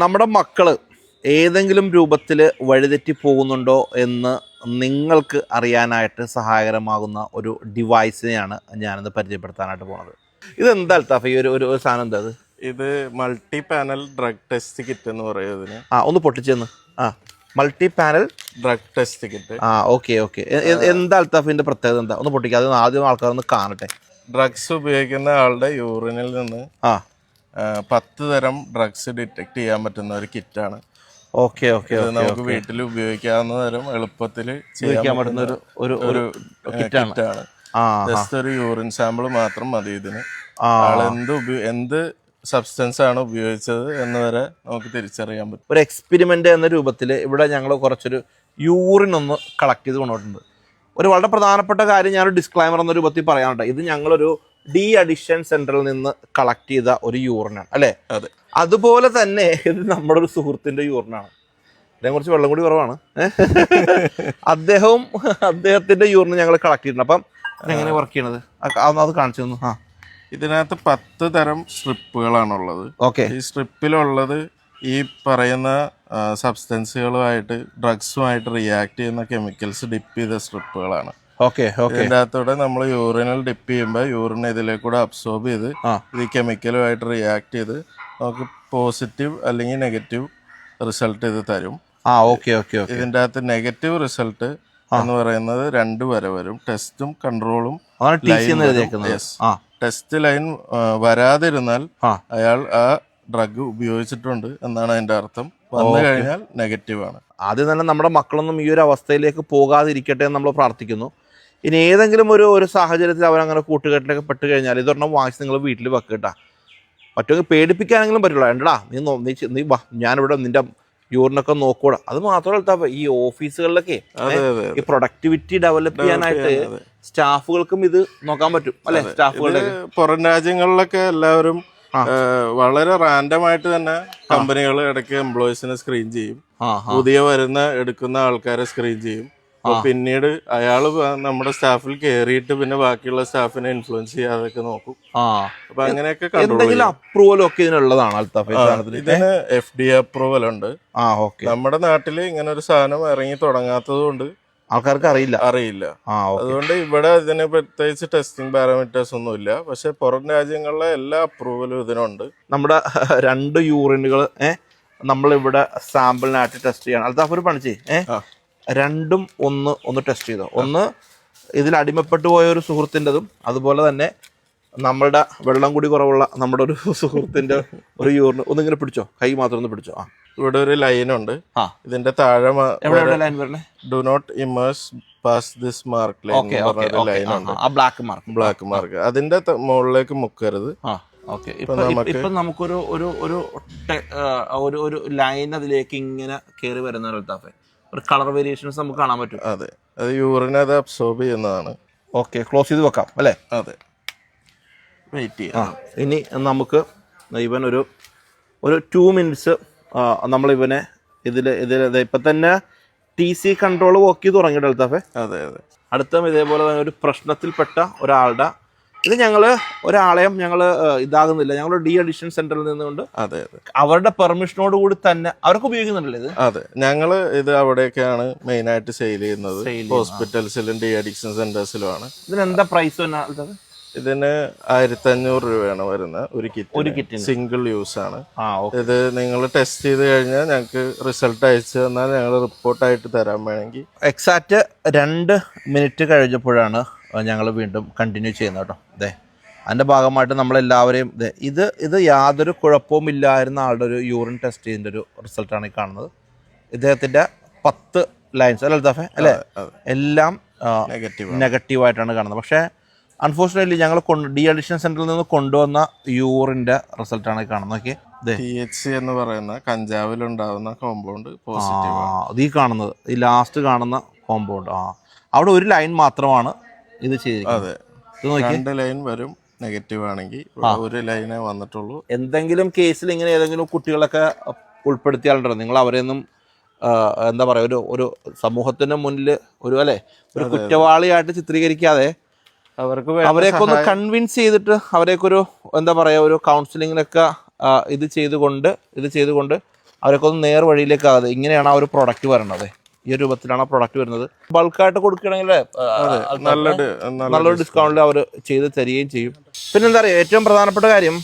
നമ്മുടെ മക്കൾ ഏതെങ്കിലും രൂപത്തിൽ വഴിതെറ്റി പോകുന്നുണ്ടോ എന്ന് നിങ്ങൾക്ക് അറിയാനായിട്ട് സഹായകരമാകുന്ന ഒരു ഡിവൈസിനെയാണ് ഞാനിന്ന് പരിചയപ്പെടുത്താനായിട്ട് പോണത്. ഇതെന്താ അൽത്താഫ ഈ ഒരു ഒരു സാധനം എന്താ ഇത് multi panel drug test kit എന്ന് പറയുന്നതിന് ആ ഒന്ന് പൊട്ടിച്ചെന്ന്. ആ multi panel drug test kit ആ ഓക്കെ ഓക്കെ. എന്താ അൽത്താഫിന്റെ പ്രത്യേകത എന്താ? ഒന്ന് പൊട്ടിക്കാതെ ആദ്യം ആൾക്കാർ ഒന്ന് കാണട്ടെ. ഡ്രഗ്സ് ഉപയോഗിക്കുന്ന ആളുടെ യൂറിനിൽ നിന്ന് ആ, പത്ത് തരം ഡ്രഗ്സ് ഡിറ്റക്ട് ചെയ്യാൻ പറ്റുന്ന ഒരു കിറ്റാണ് ഓക്കെ ഓക്കെ നമുക്ക് വീട്ടിൽ ഉപയോഗിക്കാവുന്ന തരം എളുപ്പത്തിൽ ചെയ്യാൻ പറ്റുന്ന ഒരു ഒരു ഒരു കിറ്റാണ് ജസ്റ്റ് ഒരു യൂറിൻ സാമ്പിൾ മാത്രം മതി ഇതിന്. ആ ആൾ എന്ത് എന്ത് സബ്സ്റ്റൻസ് ആണ് ഉപയോഗിച്ചത് എന്ന് വരെ നമുക്ക് തിരിച്ചറിയാൻ പറ്റും. ഒരു എക്സ്പെരിമെന്റ് എന്ന രൂപത്തിൽ ഇവിടെ ഞങ്ങൾ കുറച്ചൊരു യൂറിൻ ഒന്ന് കളക്ട് ചെയ്ത് കൊണ്ടുപോയിട്ടുണ്ട് ഒരു വളരെ പ്രധാനപ്പെട്ട കാര്യം ഞാനൊരു ഡിസ്ക്ലൈമർ എന്ന രൂപത്തിൽ പറയാനുണ്ട്. ഇത് ഞങ്ങളൊരു ഡി അഡിഷൻ സെന്ററിൽ നിന്ന് കളക്ട് ചെയ്ത ഒരു യൂറിനാണ് അല്ലേ? അതെ. അതുപോലെ തന്നെ ഇത് നമ്മുടെ ഒരു സുഹൃത്തിന്റെ യൂറിനാണ് ഇതിനെ കുറച്ച് വെള്ളം കൂടി കുറവാണ്? അദ്ദേഹവും അദ്ദേഹത്തിന്റെ യൂറിന് ഞങ്ങൾ കളക്ട് ചെയ്തിട്ടുണ്ട്. അപ്പം എങ്ങനെ വർക്ക് ചെയ്യണത്? അത് കാണിച്ചു തന്നു. ആ. ഇതിനകത്ത് പത്ത് തരം സ്ട്രിപ്പുകളാണുള്ളത്. ഓക്കെ. ഈ സ്ട്രിപ്പിലുള്ളത് ഈ പറയുന്ന സബ്സ്റ്റൻസുകളുമായിട്ട് ഡ്രഗ്സുമായിട്ട് റിയാക്ട് ചെയ്യുന്ന കെമിക്കൽസ് ഡിപ്പ് ചെയ്ത സ്ട്രിപ്പുകളാണ്. Okay okay. ഇതിനകത്തൂടെ അകത്തൂടെ നമ്മൾ യൂറിനിൽ ഡിപ്പ് ചെയ്യുമ്പോൾ യൂറിൻ ഇതിലേക്കൂടെ അബ്സോർബ് ചെയ്ത്. ഇത് കെമിക്കലുമായിട്ട് റിയാക്ട് ചെയ്ത് നമുക്ക് പോസിറ്റീവ് അല്ലെങ്കിൽ നെഗറ്റീവ് റിസൾട്ട് ഇത് തരും. ആ ഓക്കെ ഓക്കെ ഇതിന്റെ അകത്ത് നെഗറ്റീവ് റിസൾട്ട് എന്ന് പറയുന്നത് രണ്ട് വരെ വരും. ടെസ്റ്റും കൺട്രോളും ടെസ്റ്റ് ലൈൻ വരാതിരുന്നാൽ. അയാൾ ആ ഡ്രഗ് ഉപയോഗിച്ചിട്ടുണ്ട് എന്നാണ് അതിന്റെ അർത്ഥം. വന്നു കഴിഞ്ഞാൽ നെഗറ്റീവ് ആണ്. ആദ്യം തന്നെ നമ്മുടെ മക്കളൊന്നും ഈ ഒരു അവസ്ഥയിലേക്ക് പോകാതിരിക്കട്ടെ എന്ന് നമ്മൾ പ്രാർത്ഥിക്കുന്നു. ഇനി ഏതെങ്കിലും ഒരു ഒരു സാഹചര്യത്തിൽ അവരങ്ങനെ കൂട്ടുകെട്ടിലൊക്കെ പെട്ട് കഴിഞ്ഞാൽ ഇതൊരെണ്ണം വാങ്ങിച്ച് നിങ്ങൾ വീട്ടിൽ വെക്കുക കേട്ടാ മറ്റൊക്കെ പേടിപ്പിക്കാനെങ്കിലും പറ്റില്ല വേണ്ടടാ നീ നോ നീ വാ ഞാനിവിടെ നിന്റെ യൂറിനൊക്കെ നോക്കൂടാ. അത് മാത്രമല്ല ഈ ഓഫീസുകളിലൊക്കെ ഈ പ്രൊഡക്ടിവിറ്റി ഡെവലപ്പ് ചെയ്യാനായിട്ട് സ്റ്റാഫുകൾക്കും ഇത് നോക്കാൻ പറ്റും. അല്ലെ? സ്റ്റാഫുകളുടെ പുറം രാജ്യങ്ങളിലൊക്കെ എല്ലാവരും വളരെ റാൻഡമായിട്ട് തന്നെ കമ്പനികൾ ഇടയ്ക്ക് എംപ്ലോയീസിനെ സ്ക്രീൻ ചെയ്യും. പുതിയ വരുന്ന എടുക്കുന്ന ആൾക്കാരെ സ്ക്രീൻ ചെയ്യും. അപ്പൊ പിന്നീട് അയാൾ നമ്മുടെ സ്റ്റാഫിൽ കയറിയിട്ട് പിന്നെ ബാക്കിയുള്ള സ്റ്റാഫിനെ ഇൻഫ്ലുവൻസ് ചെയ്യാതൊക്കെ നോക്കും. അപ്പൊ അങ്ങനെയൊക്കെ എന്തെങ്കിലും അപ്രൂവൽ ഒക്കെ ഇതിനുള്ളതാണ് അൽത്താഫ് ഇതിന് എഫ് ഡി അപ്രൂവൽ ഉണ്ട്. ആ ഓക്കെ. നമ്മുടെ നാട്ടിൽ ഇങ്ങനെ ഒരു സാധനം ഇറങ്ങി തുടങ്ങാത്തത് കൊണ്ട് ആൾക്കാർക്ക് അറിയില്ല? അറിയില്ല. അതുകൊണ്ട് ഇവിടെ ഇതിന് പ്രത്യേകിച്ച് ടെസ്റ്റിംഗ് പാരാമീറ്റേഴ്സ് ഒന്നും ഇല്ല. പക്ഷെ പുറം രാജ്യങ്ങളിലെ എല്ലാ അപ്രൂവലും ഇതിനുണ്ട്. നമ്മുടെ രണ്ട് യൂറിനുകൾ നമ്മൾ നമ്മളിവിടെ സാമ്പിളിനായിട്ട് ടെസ്റ്റ് ചെയ്യണം അൽത്താഫ് ഒരു പണിച്ചേ. രണ്ടും ഒന്ന് ഒന്ന് ടെസ്റ്റ് ചെയ്തോ. ഒന്ന് ഇതിൽ അടിമപ്പെട്ടു പോയ ഒരു സുഹൃത്തിന്റെതും അതുപോലെ തന്നെ നമ്മളുടെ വെള്ളം കൂടി കുറവുള്ള നമ്മുടെ ഒരു സുഹൃത്തിന്റെ ഒരു യൂറിന് ഒന്നിങ്ങനെ പിടിച്ചോ? കൈ മാത്രം ഒന്ന് പിടിച്ചോ? ആ. ഇവിടെ ഒരു ലൈനുണ്ട് ഇതിന്റെ താഴെ ലൈൻ വരണേ? Do not immerse past this mark line black mark black mark അതിന്റെ മുകളിലേക്ക് മുക്കരുത്. ഓക്കെ. ഇപ്പൊ നമുക്ക് നമുക്കൊരു ഒരു ഒരു ഒരു ഒരു ലൈൻ അതിലേക്ക് ഇങ്ങനെ കയറി വരുന്ന അൽത്താഫെ. ഒരു കളർ വേരിയേഷൻസ് നമുക്ക് കാണാൻ പറ്റും. അതെ. അത് യൂറിൻ അത് അബ്സോർബ് ചെയ്യുന്നതാണ്. ഓക്കെ ക്ലോസ് ചെയ്ത് വെക്കാം അല്ലേ? അതെ. വെയിറ്റ് ചെയ്യാം. ആ ഇനി നമുക്ക് ഇവൻ ഒരു ഒരു ടു മിനിറ്റ്സ് നമ്മൾ ഇവനെ ഇതിൽ ഇതിൽ ഇപ്പം തന്നെ ടി സി കൺട്രോൾ വർക്ക് ചെയ്ത് തുടങ്ങിയിട്ട് അൽത്താഫെ അതെ അതെ. അടുത്ത ഇതേപോലെ തന്നെ ഒരു പ്രശ്നത്തിൽപ്പെട്ട ഒരാളുടെ ഇത് ഞങ്ങൾ ഒരാളെയും ഞങ്ങൾ ഇതാകുന്നില്ല. ഞങ്ങൾ ഡി അഡിഷൻ സെന്ററിൽ നിന്നുകൊണ്ട് അതെ അതെ. അവരുടെ പെർമിഷനോട് കൂടി തന്നെ അവർക്ക് ഉപയോഗിക്കുന്നുണ്ടല്ലോ ഇത്? അതെ. ഞങ്ങൾ ഇത് അവിടെയൊക്കെയാണ് മെയിൻ ആയിട്ട് സെയിൽ ചെയ്യുന്നത്. ഹോസ്പിറ്റൽസിലും ഡി അഡിക്ഷൻ സെന്റേഴ്സിലുമാണ് ഇതിന് എന്താ പ്രൈസ്? ഇതിന് ആയിരത്തി അഞ്ഞൂറ് രൂപയാണ് വരുന്നത് ഒരു കിറ്റ്. ഒരു കിറ്റ് സിംഗിൾ യൂസ് ആണ്. ഇത് നിങ്ങൾ ടെസ്റ്റ് ചെയ്ത് കഴിഞ്ഞാൽ ഞങ്ങൾക്ക് റിസൾട്ട് അയച്ചു തന്നാൽ ഞങ്ങൾ റിപ്പോർട്ടായിട്ട് തരാൻ വേണമെങ്കിൽ. എക്സാക്റ്റ് രണ്ട് മിനിറ്റ് കഴിഞ്ഞപ്പോഴാണ് ഞങ്ങൾ വീണ്ടും കണ്ടിന്യൂ ചെയ്യുന്നത് കേട്ടോ. അതെ അതിന്റെ ഭാഗമായിട്ട് നമ്മളെല്ലാവരെയും ഇത് ഇത് യാതൊരു കുഴപ്പവും ഇല്ലായിരുന്ന ആളുടെ ഒരു യൂറിൻ ടെസ്റ്റ് ചെയ്യുന്ന ഒരു റിസൾട്ടാണ് ഈ കാണുന്നത്. ഇദ്ദേഹത്തിന്റെ പത്ത് ലൈൻസ് അല്ല അൽത്താഫെ അല്ലേ? എല്ലാം നെഗറ്റീവ് നെഗറ്റീവായിട്ടാണ് കാണുന്നത്. പക്ഷേ അൺഫോർച്ചുനേറ്റ്ലി ഞങ്ങൾ ഡി അഡിഷൻ സെന്ററിൽ നിന്ന് കൊണ്ടുവന്ന യൂറിന്റെ റിസൾട്ടാണ് കാണുന്നത്. ഓക്കെ ടി എച്ച് എന്ന് പറയുന്ന കഞ്ചാവിലുണ്ടാവുന്ന കോമ്പൗണ്ട് പോസിറ്റീവ് ഈ കാണുന്നത് ഈ ലാസ്റ്റ് കാണുന്ന കോമ്പൗണ്ട് ആ അവിടെ ഒരു ലൈൻ മാത്രമാണ് ഇത് അതെ. ഇത് നോക്കി രണ്ട് ലൈൻ വരും നെഗറ്റീവ് ആണെങ്കിൽ ഒരു ലൈനേ വന്നിട്ടുള്ളൂ. എന്തെങ്കിലും കേസിൽ ഇങ്ങനെ ഏതെങ്കിലും കുട്ടികളൊക്കെ ഉൾപ്പെടുത്തിയാലുണ്ടോ നിങ്ങൾ അവരെയൊന്നും എന്താ പറയുക ഒരു ഒരു സമൂഹത്തിന് മുന്നിൽ ഒരു അല്ലെ ഒരു കുറ്റവാളിയായിട്ട് ചിത്രീകരിക്കാതെ അവർക്ക് അവരെയൊക്കെ ഒന്ന് കൺവിൻസ് ചെയ്തിട്ട് അവരെയൊക്കെ ഒരു എന്താ പറയുക ഒരു കൗൺസിലിങ്ങിനൊക്കെ ഇത് ചെയ്തുകൊണ്ട് ഇത് ചെയ്തുകൊണ്ട് അവരൊക്കെ ഒന്ന് നേർ വഴിയിലേക്കാകാതെ ഇങ്ങനെയാണ് ആ ഒരു പ്രൊഡക്റ്റ് വരണത്. ഈ ഒരു രൂപത്തിലാണ് ആ പ്രൊഡക്റ്റ് വരുന്നത്. ബൾക്കായിട്ട് കൊടുക്കുകയാണെങ്കിൽ നല്ല നല്ല നല്ലൊരു ഡിസ്കൗണ്ടിൽ അവർ ചെയ്ത് തരികയും ചെയ്യും. പിന്നെ എന്താ പറയുക ഏറ്റവും പ്രധാനപ്പെട്ട കാര്യം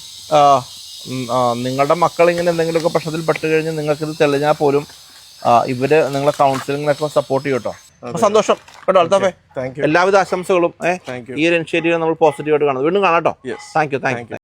നിങ്ങളുടെ മക്കൾ ഇങ്ങനെ എന്തെങ്കിലുമൊക്കെ പ്രശ്നത്തിൽ പെട്ട് കഴിഞ്ഞ് നിങ്ങൾക്കിത് ഇത് തെളിഞ്ഞാൽ പോലും ഇവർ നിങ്ങളെ കൗൺസിലിങ്ങിനൊക്കെ സപ്പോർട്ട് ചെയ്യും കേട്ടോ. സന്തോഷം. കേട്ടോ അൽത്താഫേ. എല്ലാവിധ ആശംസകളും ഈ ഒരു ഇനിഷ്യേറ്റീവ് നമ്മൾ പോസിറ്റീവായിട്ട് കാണുന്നത് വീണ്ടും കാണാം കേട്ടോ. Thank you thank you